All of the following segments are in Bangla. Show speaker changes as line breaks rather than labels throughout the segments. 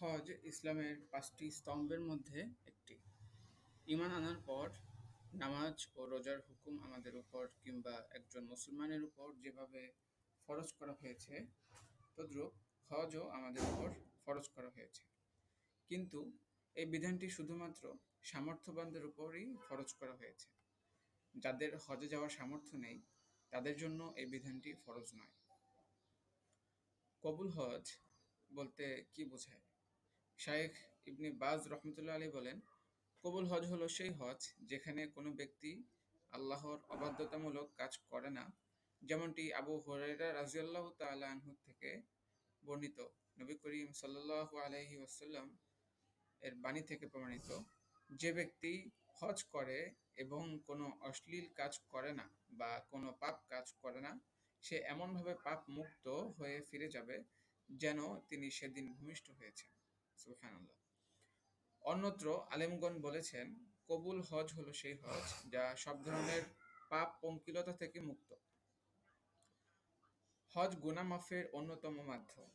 হজ ইসলামের পাঁচটি স্তম্ভের মধ্যে একটি। ঈমান আনার পর নামাজ ও রোজার হুকুম আমাদের উপর কিংবা একজন মুসলমানের উপর যেভাবে ফরজ করা হয়েছে, তদ্রূপ হজও আমাদের উপর ফরজ করা হয়েছে। কিন্তু এই বিধানটি শুধুমাত্র সামর্থ্যবানদের উপরই ফরজ করা হয়েছে। যাদের হজে যাওয়ার সামর্থ্য নেই, তাদের জন্য এই বিধানটি ফরজ নয়। কবুল হজ বলতে কি বোঝায়? শায়েখ ইবনে বাজ রহমতুল্লাহ আলী বলেন, কবুল হজ হলো সেই হজ যেখানে কোনো ব্যক্তি আল্লাহর অবাধ্যতামূলক কাজ করে না, যেমনটি আবু হরাইরা রাজিয়াল্লাহ আনহু থেকে বর্ণিত। নবী করিম সাল্লাহ আলহি ওসাল্লাম এর বাণী থেকে প্রমাণিত, যে ব্যক্তি হজ করে এবং কোনো অশ্লীল কাজ করে না বা কোনো পাপ কাজ করে না, সে এমনভাবে পাপ মুক্ত হয়ে ফিরে যাবে যেন তিনি সেদিন ভূমিষ্ঠ হয়েছেন। সুবহানাল্লাহ। অন্যত্র আলেমগণ বলেছেন, কবুল হজ হলো সেই হজ যা সব ধরনের পাপ পঙ্কিলতা থেকে মুক্ত। হজ গুনা মাফের অন্যতম মাধ্যম।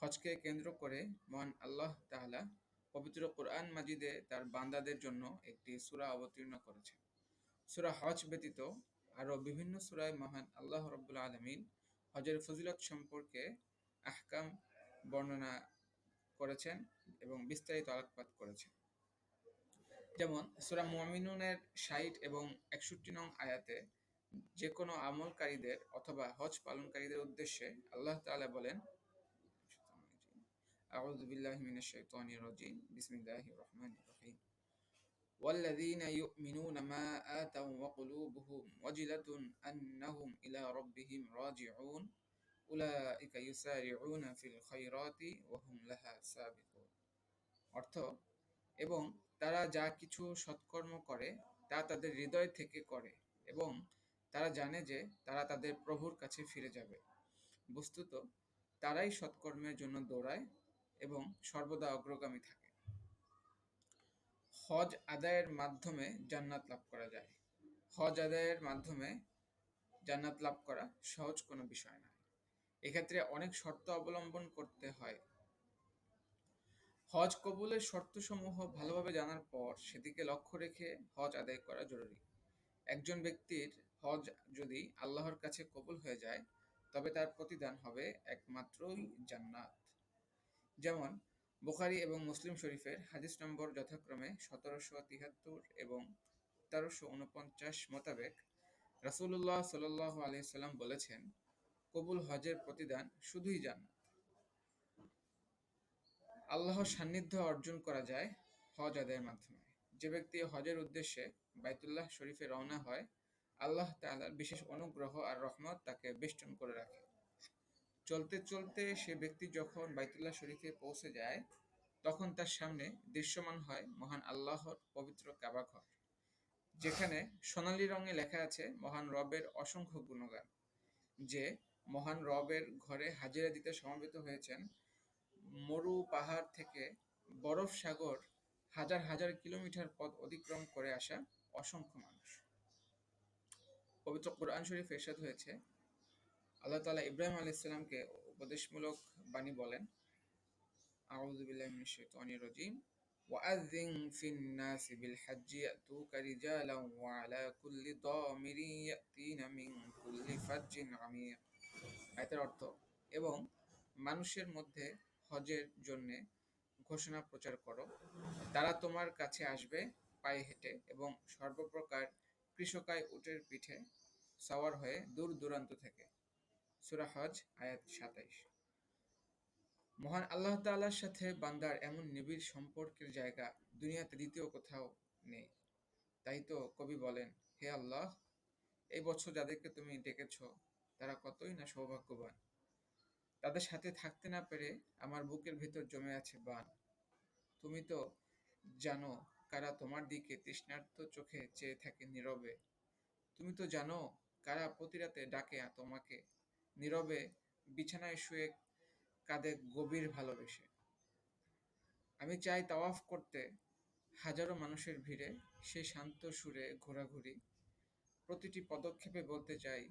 হজকে কেন্দ্র করে মহান আল্লাহ তাহলা পবিত্র কোরআন মাজিদে তার বান্দাদের জন্য একটি সুরা অবতীর্ণ করেছেন। সুরা হজ ব্যতীত আরও বিভিন্ন সুরায় মহান আল্লাহ রব্বুল্লা আলমিন হজের ফজিলত সম্পর্কে আহকাম, বর্ণনা করেছেন এবং বিস্তারিত আলোকপাত করেছেন যেমন সুরা মুমিনুনের ষাট এবং একষট্টি নং আয়াতে যে কোনো আমলকারীদের অথবা হজ পালনকারীদের উদ্দেশ্যে আল্লাহ তাআলা বলেন أعوذ بالله من الشيطان الرجيم بسم الله الرحمن الرحيم والذين يؤمنون ما آتوا وقلوبهم وجلة أنهم إلى ربهم راجعون উলাইকা ইউসারিউনা ফিল খৈরতি ওহুম লাহা সাবিক অর্থ, এবং তারা যা কিছু সৎকর্ম করে, তা তাদের হৃদয় থেকে করে, এবং তারা জানে যে তারা তাদের প্রভুর কাছে ফিরে যাবে। বস্তুত, তারাই সৎকর্মের জন্য দৌড়ায় এবং সর্বদা অগ্রগামী থাকে। হজ আদায়ের মাধ্যমে জান্নাত লাভ করা যায়। হজ আদায়ের মাধ্যমে জান্নাত লাভ করা সহজ কোনো বিষয় না। এক্ষেত্রে অনেক শর্ত অবলম্বন করতে হয়। হজ কবুলের শর্তসমূহ ভালোভাবে জানার পর সেদিকে লক্ষ্য রেখে হজ আদায় করা জরুরি। একজন ব্যক্তির হজ যদি আল্লাহর কাছে কবুল হয়ে যায়, তবে তার প্রতিদান হবে একমাত্রই জান্নাত। যেমন, বুখারি এবং মুসলিম শরীফের হাদিস নম্বর যথাক্রমে সতেরোশো তিহাত্তর এবং তেরোশো উনপঞ্চাশ মোতাবেক রাসুল্লাহ সাল আলিয়াল্লাম বলেছেন কবুল হজের প্রতিদান শুধুই জান্নাত। আল্লাহর সান্নিধ্য অর্জন করা যায় হজ আদায়ের মাধ্যমে। যে ব্যক্তি হজের উদ্দেশ্যে বাইতুল্লাহ শরীফে রওনা হয়, আল্লাহ তালার বিশেষ অনুগ্রহ আর রহমত তাকে বেষ্টন করে রাখে। চলতে চলতে সে ব্যক্তি যখন বাইতুল্লাহ শরীফে পৌঁছে যায়, তখন তার সামনে দৃশ্যমান হয় মহান আল্লাহর পবিত্র কাবাঘর যেখানে সোনালী রঙে লেখা আছে মহান রবের অসংখ্য গুণগান, যে মহান রবের ঘরে হাজিরা দিতে সমবেত হয়েছেন মরু পাহাড় থেকে বরফ সাগর হাজার হাজার কিলোমিটার পথ অতিক্রম করে আসা অসংখ্য মানুষ পবিত্র কোরআন শরীফ এরশাদ হয়েছে আল্লাহ তালা ইব্রাহিম আলি ইসলামকে উপদেশমূলক বাণী বলেন আউজুবিল্লাহিমিনশাইতানির وأذن في الناس بالحج يأتوك رجالا وعلى كل ضامر يأتين من كل فج عميق আয়াতের অর্থ, এবং মানুষের মধ্যে হজের জন্যে ঘোষণা প্রচার করো। তারা তোমার কাছে আসবে পায়ে হেঁটে এবং সর্বপ্রকার কৃষকায় উটের পিঠে সওয়ার হয়ে দূর দূরান্ত থেকে। সুরা হজ, আয়াত সাতাইশ। মহান আল্লাহ তাল্লার সাথে বান্দার এমন নিবিড় সম্পর্কের জায়গা দুনিয়াতে দ্বিতীয় কোথাও নেই। তাই তো কবি বলেন, হে আল্লাহ, এই বছর যাদেরকে তুমি ডেকেছ তারা কতই না সৌভাগ্যবান। তাদের সাথে থাকতে না পেরে আমার বুকের ভেতর জমে আছে বান। তুমি তো জানো কারা তোমার দিকে তৃষ্ণার্ত চোখে চেয়ে থাকে নীরবে। তুমি তো জানো কারা প্রতি রাতে ডাকে তোমাকে। নীরবে বিছানায় শুয়ে কাঁদে গভীর ভালোবেসে। আমি চাই তাওয়াফ করতে হাজারো মানুষের ভিড়ে সে শান্ত সুরে ঘোরাঘুরি। প্রতিটি পদক্ষেপে বলতে চাই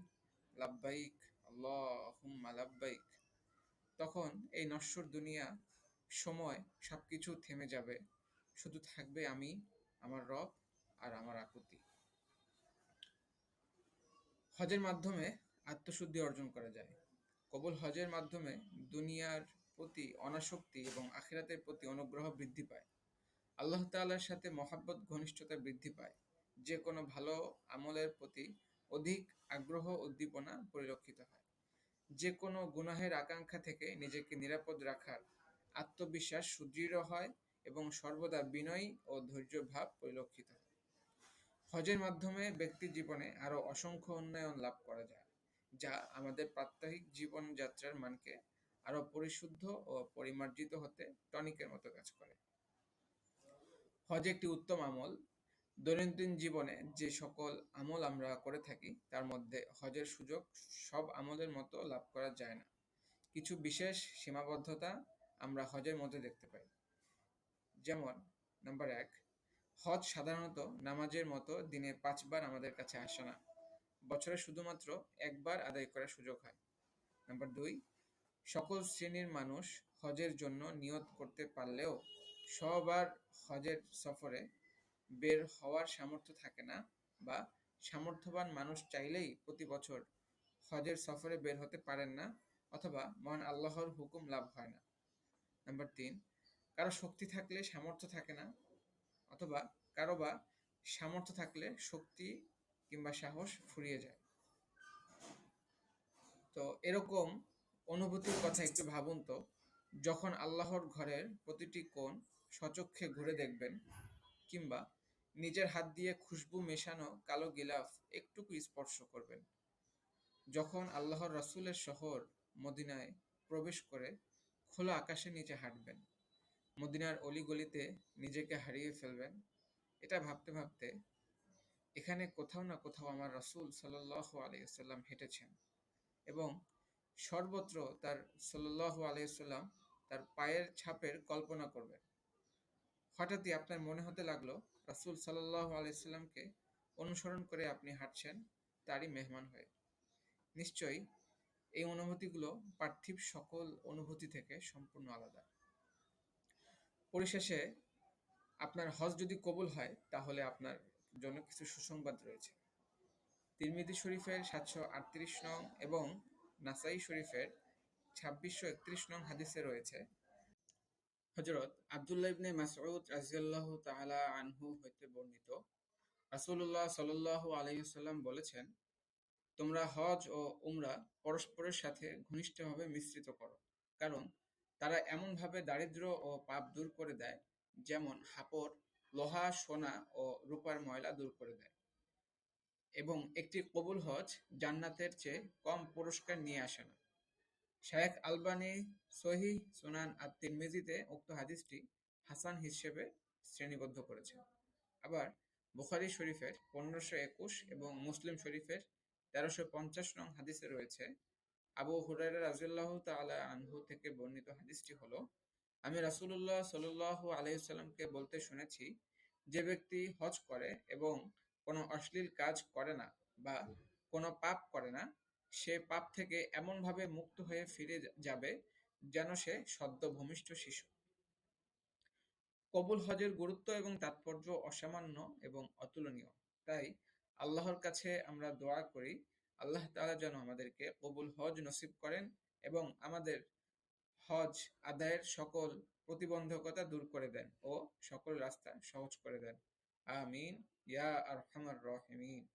লাব্বাইক আল্লাহ হুম্মা লাব্বাইক। তখন এই নশ্বর দুনিয়া, সময় সবকিছু থেমে যাবে। শুধু থাকবে আমি, আমার রব আর আমার আকুতি। হজের মাধ্যমে আত্মশুদ্ধি অর্জন করা যায়। কবুল হজের মাধ্যমে দুনিয়ার প্রতি অনাসক্তি এবং আখিরাতের প্রতি অনুগ্রহ বৃদ্ধি পায়। আল্লাহ তাআলার সাথে মহাব্বত, ঘনিষ্ঠতা বৃদ্ধি পায়। যে কোনো ভালো আমলের প্রতি অধিক আগ্রহ উদ্দীপনা পরিলক্ষিত হয়। যে কোনো গুনাহের আকাঙ্ক্ষা থেকে নিজেকে নিরাপদ রাখার আত্মবিশ্বাস সুদৃঢ় হয় এবং সর্বদা বিনয়ী ও ধৈর্য ভাব পরিলক্ষিত হয়। হজের মাধ্যমে ব্যক্তি জীবনে আরও অসংখ্য উন্নয়ন লাভ করা যায়, যা আমাদের প্রাত্যহিক জীবনযাত্রার মানকে আরও পরিশুদ্ধ ও পরিমার্জিত হতে টনিকের মতো কাজ করে। হজ একটি উত্তম আমল দৈনন্দিন জীবনে যে সকল আমল আমরা করে থাকি, তার মধ্যে হজের সুযোগ সব আমলের মতো লাভ করা যায় না। কিছু বিশেষ সীমাবদ্ধতা আমরা হজের মধ্যে দেখতে পাই। যেমন নাম্বার এক, হজ সাধারণত নামাজের মতো দিনে পাঁচবার আমাদের কাছে আসে না। বছরে শুধুমাত্র একবার আদায় করার সুযোগ হয়। নাম্বার দুই, সকল শ্রেণির মানুষ হজের জন্য নিয়ত করতে পারলেও সবার হজের সফরে বের হওয়ার সামর্থ্য থাকে না বা সামর্থ্যবান মানুষ চাইলেই প্রতি বছর হজের সফরে বের হতে পারেন না অথবা মহান আল্লাহর হুকুম লাভ হয় না। নাম্বার তিন, কারও শক্তি থাকলে সামর্থ্য থাকে না অথবা কারও বা সামর্থ্য থাকলে শক্তি কিংবা সাহস ফুরিয়ে যায়। তো এরকম অনুভূতির কথা একটু ভাবুন তো, যখন আল্লাহর ঘরের প্রতিটি কোণ সচক্ষে ঘুরে দেখবেন কিংবা নিজের হাত দিয়ে খুশবু মেশানো কালো গিলাফ একটুকু স্পর্শ করবেন। যখন আল্লাহর রাসূলের শহর মদিনায় প্রবেশ করে, খোলা আকাশের নিচে হাঁটবেন। মদিনার অলিগলিতে নিজেকে হারিয়ে ফেলবেন। এটা ভাবতে ভাবতে এখানে কোথাও না কোথাও আমার রাসূল সাল্লাল্লাহু আলাইহি ওয়াসাল্লাম হেঁটেছেন এবং সর্বত্র তার সাল্লাল্লাহু আলাইহি ওয়াসাল্লাম তার পায়ের ছাপের কল্পনা করবেন। হঠাৎই আপনার মনে হতে লাগল রাসূল সাল্লাল্লাহু আলাইহি ওয়াসাল্লামকে অনুসরণ করে আপনি হাঁটছেন, তারই মেহমান হয়ে। নিশ্চয়ই এই অনুভূতিগুলো পার্থিব সকল অনুভূতি থেকে সম্পূর্ণ আলাদা। পরিশেষে, আপনার হজ যদি কবুল হয়, তাহলে আপনার জন্য কিছু সুসংবাদ রয়েছে। তিরমিজি শরীফের সাতশো আটত্রিশ নং এবং নাসাই শরীফের ছাব্বিশশো একত্রিশ নং হাদিসে রয়েছে হজরত আবদুল্লাহ ইবনে মাসউদ রাজিয়াল্লাহু তাআলা আনহু হইতে বর্ণিত, রাসূলুল্লাহ সাল্লাল্লাহু আলাইহি সাল্লাম বলেছেন, তোমরা হজ ও উমরা পরস্পরের সাথে ঘনিষ্ঠভাবে মিশ্রিত করো, কারণ তারা এমনভাবে দারিদ্র্য ও পাপ দূর করে দেয়, যেমন হাপড়, লোহা, সোনা ও রূপার ময়লা দূর করে দেয়। এবং একটি কবুল হজ জান্নাতের চেয়ে কম পুরস্কার নিয়ে আসে না। শায়েখ আলবানী সহিহ সুনান আত তিরমিজিতে উক্ত হাদিসটি হাসান হিসেবে শ্রেণীবদ্ধ করেছেন। আবার বুখারী শরীফের পনেরোশো একুশ এবং মুসলিম শরীফের তেরোশো পঞ্চাশ নং হাদিসে রয়েছে, আবু হুরায়রা রাজিয়াল্লাহু তাআলা আনহু থেকে বর্ণিত হাদিসটি হলো, আমি রাসূলুল্লাহ সাল্লাল্লাহু আলাইহি সাল্লামকে বলতে শুনেছি, যে ব্যক্তি হজ করে এবং কোনো অশ্লীল কাজ করে না বা কোনো পাপ করে না সে পাপ থেকে এমনভাবে মুক্ত হয়ে ফিরে যাবে যেন সে সদ্য ভূমিষ্ঠ শিশু। কবুল হজের গুরুত্ব এবং তাৎপর্য অসামান্য এবং অতুলনীয়। তাই আল্লাহর কাছে আমরা দোয়া করি, আল্লাহ তাআলা যেন আমাদেরকে কবুল হজ নসিব করেন এবং আমাদের হজ আদায়ের সকল প্রতিবন্ধকতা দূর করে দেন ও সকল রাস্তা সহজ করে দেন। আমিন। ইয়া আরহামার রাহিমিন।